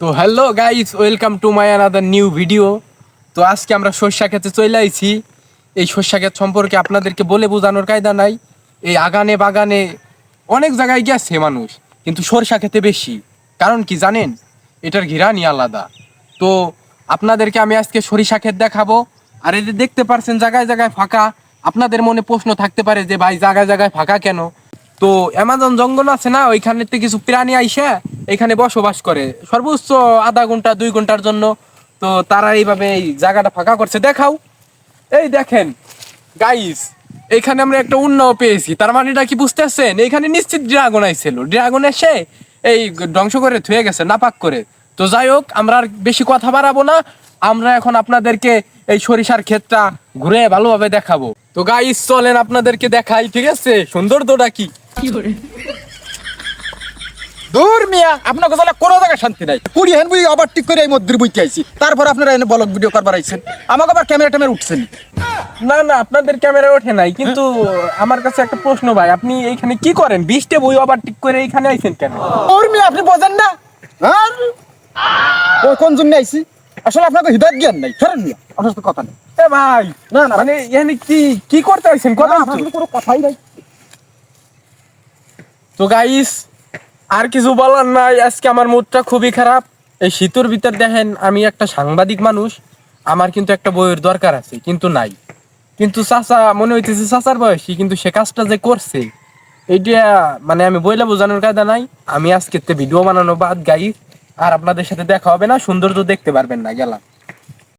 তো hello guys welcome to my another new video তো আজকে আমরা সর্ষা খেতে চলে আইছি। এই সর্ষা ক্ষেত সম্পর্কে আপনাদেরকে বলে বোঝানোর কায়দা নাই। এই আগানে বাগানে অনেক জায়গায় গেছে মানুষ, কিন্তু সরষা খেতে বেশি। কারণ কি জানেন? এটার ঘিরানি আলাদা। তো আপনাদেরকে আমি আজকে সরিষা ক্ষেত দেখাবো। আর এই দেখতে পারছেন জায়গায় জায়গায় ফাঁকা, আপনাদের মনে প্রশ্ন থাকতে পারে যে ভাই জায়গায় জায়গায় ফাঁকা কেন? তো অ্যামাজন জঙ্গল আছে না ওইখানে থেকে কিছু প্রাণী আইসা, এখানে বসবাস করে। সর্বোচ্চ আধা ঘণ্টা, দুই ঘণ্টার জন্য। তো তারা এইভাবে এই জায়গাটা ফাঁকা করছে। দেখাও। এই দেখেন গাইস এখানে আমরা একটা উন্নয় পেয়েছি। তার মানে এটা কি বুঝতেছেন? এখানে নিশ্চিত ড্রাগন আইছিল। ড্রাগন এসে এই ধ্বংস করে থুয়ে গেছে, নাপাক করে। তো যাই হোক, আমরা আর বেশি কথা বাড়াবো না। আমরা এখন আপনাদেরকে এই সরিষার ক্ষেতটা ঘুরে ভালোভাবে দেখাবো। তো গাইস চলেন আপনাদেরকে দেখাই, ঠিক আছে? সৌন্দর্যটা কি? দূর মিয়া আপনাকে তাহলে কোনো জায়গায় শান্তি নাই। কুড়ি হেন বুঝি আবার ঠিক করে এই মধ্যে বুঝতে আইছি। তারপর আপনারা এনে ব্লগ ভিডিও করবার আইছেন। আমাকে আবার ক্যামেরা ট্যামেরা উঠছেন। না না আপনাদের ক্যামেরা ওঠে নাই কিন্তু আমার কাছে একটা প্রশ্ন ভাই আপনি এইখানে কি করেন? বৃষ্টি বই আবার ঠিক করে এইখানে আইছেন কেন? দূর মিয়া আপনি বোঝেন না। আর ওই কোন জন্য আইছি? আসলে আপনাকে হৃদয় জ্ঞান নাই ফেরেন মিয়া আপনার সাথে কথা নেই। এ ভাই না, না। মানে এখানে কি কি করতে আইছেন? কথা কোনো কথাই নাই। তো গাইস আর কিছু বলার নাই। আজকে আমার মুডটা খুবই খারাপ। এই শীতের ভিতর দেখেন, আমি একটা সাংবাদিক মানুষ। আমার কিন্তু একটা বইয়ের দরকার আছে, কিন্তু নাই। কিন্তু চাচা, মনে হইতেছে চাচার বয়সী, কিন্তু সে কাজটা যে করছে, এইটা মানে আমি বইলে বোঝানোর কায়দা নাই। আমি আজকে ভিডিও বানানো বাদ গাই আর আপনাদের সাথে দেখা হবে না, সৌন্দর্য দেখতে পারবেন না, গেলাম।